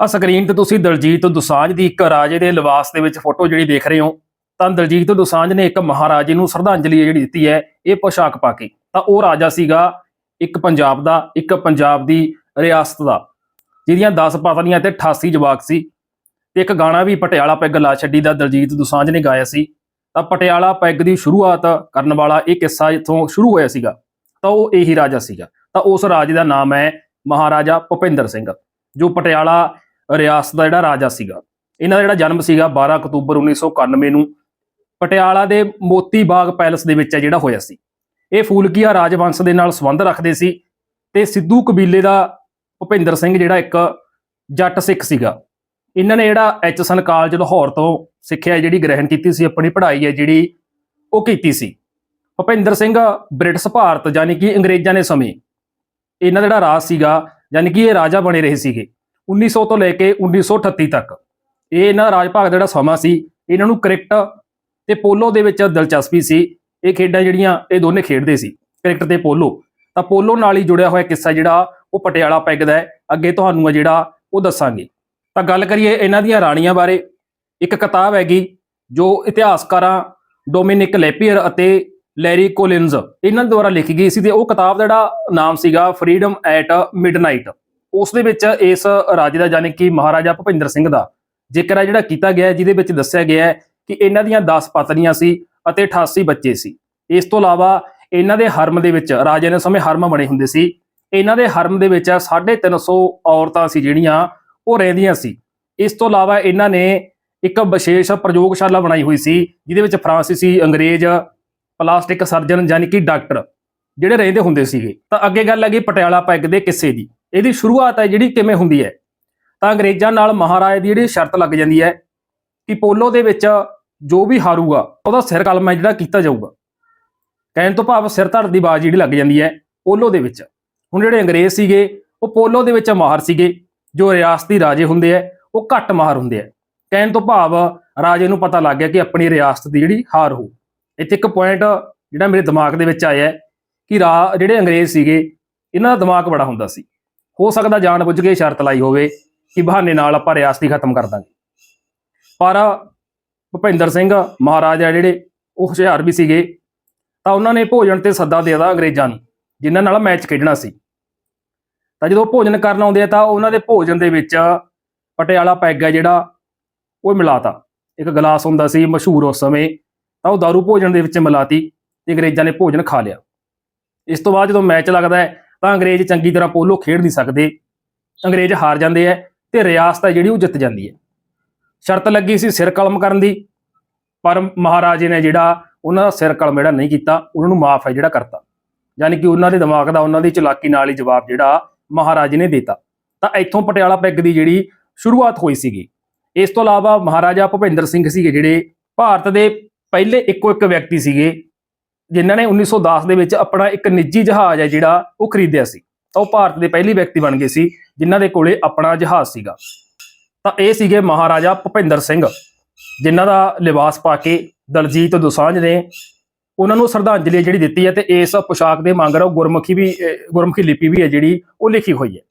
ਆ ਸਕਰੀਨ ਤੇ ਤੁਸੀਂ ਦਲਜੀਤ ਦੁਸਾਂਝ ਦੀ ਇੱਕ ਰਾਜੇ ਦੇ ਲਿਬਾਸ ਦੇ ਵਿੱਚ ਫੋਟੋ ਜਿਹੜੀ ਦੇਖ ਰਹੇ ਹੋ, ਤਾਂ ਦਲਜੀਤ ਦੁਸਾਂਝ ਨੇ ਇੱਕ ਮਹਾਰਾਜੇ ਨੂੰ ਸ਼ਰਧਾਂਜਲੀ ਜਿਹੜੀ ਦਿੱਤੀ ਹੈ, ਇਹ ਪੋਸ਼ਾਕ ਪਾ ਕੇ। ਤਾਂ ਉਹ ਰਾਜਾ ਸੀਗਾ ਇੱਕ ਪੰਜਾਬ ਦਾ, ਇੱਕ ਪੰਜਾਬ ਦੀ ਰਿਆਸਤ ਦਾ, ਜਿਹਦੀਆਂ 10 ਪਤਨੀਆਂ ਤੇ 88 ਜਵਾਕ ਸੀ ਤੇ ਇੱਕ ਗਾਣਾ ਵੀ ਪਟਿਆਲਾ ਪੈਗ ਲਾ ਛੱਡੀ ਦਾ ਦਲਜੀਤ ਦੁਸਾਂਝ ਨੇ ਗਾਇਆ ਸੀ। ਤਾਂ ਪਟਿਆਲਾ ਪੈਗ ਦੀ ਸ਼ੁਰੂਆਤ ਕਰਨ ਵਾਲਾ ਇਹ ਕਿੱਸਾ ਇੱਥੋਂ ਸ਼ੁਰੂ ਹੋਇਆ ਸੀਗਾ। ਤਾਂ ਉਹ ਇਹੀ ਰਾਜਾ ਸੀਗਾ। ਤਾਂ ਉਸ ਰਾਜੇ ਦਾ ਨਾਮ ਹੈ ਮਹਾਰਾਜਾ ਭੁਪਿੰਦਰ ਸਿੰਘ, ਜੋ ਪਟਿਆਲਾ ਰਿਆਸਤ ਦਾ ਜਿਹੜਾ ਰਾਜਾ ਸੀਗਾ, ਇਹਨਾਂ ਦਾ ਜਿਹੜਾ ਜਨਮ ਸੀਗਾ 12 ਅਕਤੂਬਰ 1991 ਨੂੰ, ਪਟਿਆਲਾ ਦੇ ਮੋਤੀ ਬਾਗ ਪੈਲਸ ਦੇ ਵਿੱਚ ਹੈ ਜਿਹੜਾ ਹੋਇਆ ਸੀ। ਇਹ ਫੂਲਕੀਆ ਰਾਜਵੰਸ਼ ਦੇ ਨਾਲ ਸੰਬੰਧ ਰੱਖਦੇ ਸੀ ਤੇ ਸਿੱਧੂ ਕਬੀਲੇ ਦਾ ਭੁਪਿੰਦਰ ਸਿੰਘ ਜਿਹੜਾ ਇੱਕ ਜੱਟ ਸਿੱਖ ਸੀਗਾ, ਇਹਨਾਂ ਨੇ ਜਿਹੜਾ ਐਚਐਸਐਨ ਕਾਲਜ ਲਾਹੌਰ ਤੋਂ ਸਿੱਖਿਆ ਜਿਹੜੀ ਗ੍ਰਹਿਣ ਕੀਤੀ ਸੀ, ਆਪਣੀ ਪੜ੍ਹਾਈ ਹੈ ਜਿਹੜੀ ਉਹ ਕੀਤੀ ਸੀ। ਭੁਪਿੰਦਰ ਸਿੰਘ ਬ੍ਰਿਟਿਸ਼ ਭਾਰਤ, ਯਾਨੀ ਕਿ ਅੰਗਰੇਜ਼ਾਂ ਦੇ ਸਮੇਂ, ਇਹਨਾਂ ਦਾ ਜਿਹੜਾ ਰਾਜ ਸੀਗਾ, ਯਾਨੀ ਕਿ ਇਹ ਰਾਜਾ ਬਣੇ ਰਹੇ ਸੀਗੇ। 1900 ਤੋਂ ਲੈ ਕੇ 1938 ਤੱਕ। ਇਹ ਇਹਨਾਂ ਰਾਜ ਭਾਗ ਦਾ ਜਿਹੜਾ ਸਮਾਂ ਸੀ, ਇਹਨਾਂ ਨੂੰ ਕ੍ਰਿਕਟ ਤੇ ਪੋਲੋ ਦੇ ਵਿੱਚ ਦਿਲਚਸਪੀ ਸੀ। ਇਹ ਖੇਡਾਂ ਜਿਹੜੀਆਂ, ਇਹ ਦੋਨੇ ਖੇਡਦੇ ਸੀ, ਕ੍ਰਿਕਟ ਤੇ ਪੋਲੋ। ਤਾਂ ਪੋਲੋ ਨਾਲ ਹੀ ਜੁੜਿਆ ਹੋਇਆ ਕਿੱਸਾ ਜਿਹੜਾ, ਉਹ ਪਟਿਆਲਾ ਪੈਗਦਾ ਹੈ। ਅੱਗੇ ਤੁਹਾਨੂੰ ਆ ਜਿਹੜਾ, ਉਹ ਦੱਸਾਂਗੇ। ਤਾਂ ਗੱਲ ਕਰੀਏ ਇਹਨਾਂ ਦੀਆਂ ਰਾਣੀਆਂ ਬਾਰੇ, ਇੱਕ ਕਿਤਾਬ ਹੈਗੀ, ਜੋ ਇਤਿਹਾਸਕਾਰਾਂ ਡੋਮਿਨਿਕ ਲੈਪੀਅਰ ਅਤੇ ਲੈਰੀ ਕੋਲਿਨਜ਼, ਇਹਨਾਂ ਦੁਆਰਾ ਲਿਖੀ ਗਈ ਸੀ ਤੇ ਉਹ ਕਿਤਾਬ ਦਾ ਜਿਹੜਾ ਨਾਮ ਸੀਗਾ, ਫਰੀडम ਐਟ ਮਿਡਨਾਈਟ। ਉਸ ਦੇ ਵਿੱਚ ਇਸ ਰਾਜੇ ਦਾ ਯਾਨੀ ਕਿ ਮਹਾਰਾਜਾ ਭੁਪਿੰਦਰ ਸਿੰਘ ਦਾ ਜ਼ਿਕਰ ਹੈ ਜਿਹੜਾ ਕੀਤਾ ਗਿਆ ਹੈ, ਜਿਹਦੇ ਵਿੱਚ ਦੱਸਿਆ ਗਿਆ ਹੈ ਕਿ ਇਹਨਾਂ ਦੀਆਂ 10 ਪਤਨੀਆਂ ਸੀ ਅਤੇ 88 ਬੱਚੇ ਸੀ। ਇਸ ਤੋਂ ਇਲਾਵਾ ਇਹਨਾਂ ਦੇ ਹਰਮ ਦੇ ਵਿੱਚ ਰਾਜੇ ਦੇ ਸਮੇਂ ਹਰਮ ਬਣੇ ਹੁੰਦੇ ਸੀ। ਇਹਨਾਂ ਦੇ ਹਰਮ ਦੇ ਵਿੱਚ 350 ਔਰਤਾਂ ਸੀ ਜਿਹੜੀਆਂ ਉਹ ਰਹਿੰਦੀਆਂ ਸੀ। ਇਸ ਤੋਂ ਇਲਾਵਾ ਇਹਨਾਂ ਨੇ ਇੱਕ ਵਿਸ਼ੇਸ਼ ਪ੍ਰਯੋਗਸ਼ਾਲਾ ਬਣਾਈ ਹੋਈ ਸੀ, ਜਿਹਦੇ ਵਿੱਚ ਫਰਾਂਸੀਸੀ, ਅੰਗਰੇਜ਼, ਪਲਾਸਟਿਕ ਸਰਜਨ ਯਾਨੀ ਕਿ ਡਾਕਟਰ ਜਿਹੜੇ ਰਹਿੰਦੇ ਹੁੰਦੇ ਸੀਗੇ। ਤਾਂ ਅੱਗੇ ਗੱਲ ਹੈਗੀ ਪਟਿਆਲਾ ਪੈਗ ਦੇ ਕਿੱਸੇ ਦੀ। ਇਹਦੀ ਸ਼ੁਰੂਆਤ ਹੈ ਜਿਹੜੀ ਕਿਵੇਂ ਹੁੰਦੀ ਹੈ। ਤਾਂ ਅੰਗਰੇਜ਼ਾਂ ਨਾਲ ਮਹਾਰਾਜ ਦੀ ਜਿਹੜੀ ਸ਼ਰਤ ਲੱਗ ਜਾਂਦੀ ਹੈ ਕਿ ਪੋਲੋ ਦੇ ਵਿੱਚ ਜੋ ਵੀ ਹਾਰੂਗਾ, ਉਹਦਾ ਸਿਰ ਕਲਮ ਹੈ ਜਿਹੜਾ ਕੀਤਾ ਜਾਊਗਾ। ਕਹਿਣ ਤੋਂ ਭਾਵ ਸਿਰ ਧੜ ਦੀ ਬਾਜ਼ ਜਿਹੜੀ ਲੱਗ ਜਾਂਦੀ ਹੈ ਪੋਲੋ ਦੇ ਵਿੱਚ। ਹੁਣ ਜਿਹੜੇ ਅੰਗਰੇਜ਼ ਸੀਗੇ, ਉਹ ਪੋਲੋ ਦੇ ਵਿੱਚ ਮਾਹਰ ਸੀਗੇ, ਜੋ ਰਿਆਸਤੀ ਰਾਜੇ ਹੁੰਦੇ ਆ ਉਹ ਘੱਟ ਮਾਹਰ ਹੁੰਦੇ ਆ ਕਹਿਣ ਤੋਂ ਭਾਵ ਰਾਜੇ ਨੂੰ ਪਤਾ ਲੱਗ ਗਿਆ ਕਿ ਆਪਣੀ ਰਿਆਸਤ ਦੀ ਜਿਹੜੀ ਹਾਰ ਹੋ ਇੱਥੇ ਇੱਕ ਪੁਆਇੰਟ ਜਿਹੜਾ ਮੇਰੇ ਦਿਮਾਗ ਦੇ ਵਿੱਚ ਆਇਆ ਕਿ ਰਾ, ਜਿਹੜੇ ਅੰਗਰੇਜ਼ ਸੀਗੇ, ਇਹਨਾਂ ਦਾ ਦਿਮਾਗ ਬੜਾ ਹੁੰਦਾ ਸੀ। ਹੋ ਸਕਦਾ ਜਾਣ ਬੁੱਝ ਕੇ ਸ਼ਰਤ ਲਾਈ ਹੋਵੇ ਕਿ ਬਹਾਨੇ ਨਾਲ ਆਪਾਂ ਰਿਆਸਤੀ ਖਤਮ ਕਰ ਦਾਂਗੇ। ਪਰ ਭੁਪਿੰਦਰ ਸਿੰਘ ਮਹਾਰਾਜਾ ਜਿਹੜੇ, ਉਹ ਹੁਸ਼ਿਆਰ ਵੀ ਸੀਗੇ। ਤਾਂ ਉਹਨਾਂ ਨੇ ਭੋਜਨ ਤੇ ਸੱਦਾ ਦੇ ਦਿੱਤਾ ਅੰਗਰੇਜ਼ਾਂ ਨੂੰ, ਜਿਨ੍ਹਾਂ ਨਾਲ ਮੈਚ ਖੇਡਣਾ ਸੀ। ਤਾਂ ਜਦੋਂ ਭੋਜਨ ਕਰਨ ਆਉਂਦੇ ਆ ਤਾਂ ਉਹਨਾਂ ਦੇ ਭੋਜਨ ਦੇ ਵਿੱਚ ਪਟਿਆਲਾ ਪੈਗ ਹੈ ਜਿਹੜਾ, ਉਹ ਮਿਲਾਤਾ ਇੱਕ ਗਲਾਸ ਹੁੰਦਾ ਸੀ ਮਸ਼ਹੂਰ ਉਸ ਸਮੇਂ, ਤਾਂ ਉਹ दारू ਭੋਜਨ ਦੇ ਵਿੱਚ ਮਿਲਾਤੀ ਤੇ ਅੰਗਰੇਜ਼ਾਂ ਨੇ ਭੋਜਨ ਖਾ ਲਿਆ। ਇਸ ਤੋਂ ਬਾਅਦ ਜਦੋਂ ਮੈਚ ਲੱਗਦਾ ਹੈ ਤਾਂ ਅੰਗਰੇਜ਼ ਚੰਗੀ ਤਰ੍ਹਾਂ ਪੋਲੋ ਖੇਡ ਨਹੀਂ ਸਕਦੇ। ਅੰਗਰੇਜ਼ ਹਾਰ ਜਾਂਦੇ ਆ ਤੇ ਰਿਆਸਤ ਹੈ ਜਿਹੜੀ ਉਹ ਜਿੱਤ ਜਾਂਦੀ ਹੈ ਸ਼ਰਤ ਲੱਗੀ ਸੀ ਸਿਰ ਕਲਮ ਕਰਨ ਦੀ, ਪਰ ਮਹਾਰਾਜੇ ਨੇ ਜਿਹੜਾ ਉਹਨਾਂ ਦਾ ਸਿਰ ਕਲਮ ਜਿਹੜਾ ਨਹੀਂ ਕੀਤਾ, ਉਹਨਾਂ ਨੂੰ ਮਾਫ ਹੈ ਜਿਹੜਾ ਕਰਤਾ। ਯਾਨੀ ਕਿ ਉਹਨਾਂ ਦੇ ਦਿਮਾਗ ਦਾ, ਉਹਨਾਂ ਦੀ ਚਲਾਕੀ ਨਾਲ ਹੀ ਜਵਾਬ ਜਿਹੜਾ ਮਹਾਰਾਜੇ ਨੇ ਦਿੱਤਾ। ਤਾਂ ਇੱਥੋਂ ਪਟਿਆਲਾ ਪੈਗ ਦੀ ਜਿਹੜੀ ਸ਼ੁਰੂਆਤ ਹੋਈ ਸੀਗੀ। ਇਸ ਤੋਂ ਇਲਾਵਾ ਮਹਾਰਾਜਾ ਭੁਪਿੰਦਰ ਸਿੰਘ ਸੀਗੇ ਜਿਹੜੇ ਭਾਰਤ ਦੇ ਪਹਿਲੇ ਇੱਕੋ ਇੱਕ ਵਿਅਕਤੀ ਸੀਗੇ। ਜਿਨ੍ਹਾਂ ਨੇ 1910 ਦੇ ਵਿੱਚ ਆਪਣਾ ਇੱਕ ਨਿੱਜੀ ਜਹਾਜ਼ ਹੈ ਜਿਹੜਾ ਉਹ ਖਰੀਦਿਆ ਸੀ। ਤਾਂ ਉਹ ਭਾਰਤ ਦੇ ਪਹਿਲੇ ਵਿਅਕਤੀ ਬਣ ਗਏ ਸੀ, ਜਿਨ੍ਹਾਂ ਦੇ ਕੋਲੇ ਆਪਣਾ ਜਹਾਜ਼ ਸੀਗਾ। ਤਾਂ ਇਹ ਸੀਗੇ ਮਹਾਰਾਜਾ ਭੁਪਿੰਦਰ ਸਿੰਘ, ਜਿਨ੍ਹਾਂ ਦਾ ਲਿਬਾਸ ਪਾ ਕੇ ਦਲਜੀਤ ਦੋਸਾਂਝ ਨੇ ਉਹਨਾਂ ਨੂੰ ਸ਼ਰਧਾਂਜਲੀ ਜਿਹੜੀ ਦਿੱਤੀ ਹੈ ਤੇ ਇਸ ਪੋਸ਼ਾਕ ਦੇ ਮੰਗਰ ਗੁਰਮੁਖੀ ਵੀ ਗੁਰਮੁਖੀ ਲਿਪੀ ਵੀ ਹੈ ਜਿਹੜੀ ਉਹ ਲਿਖੀ ਹੋਈ ਹੈ।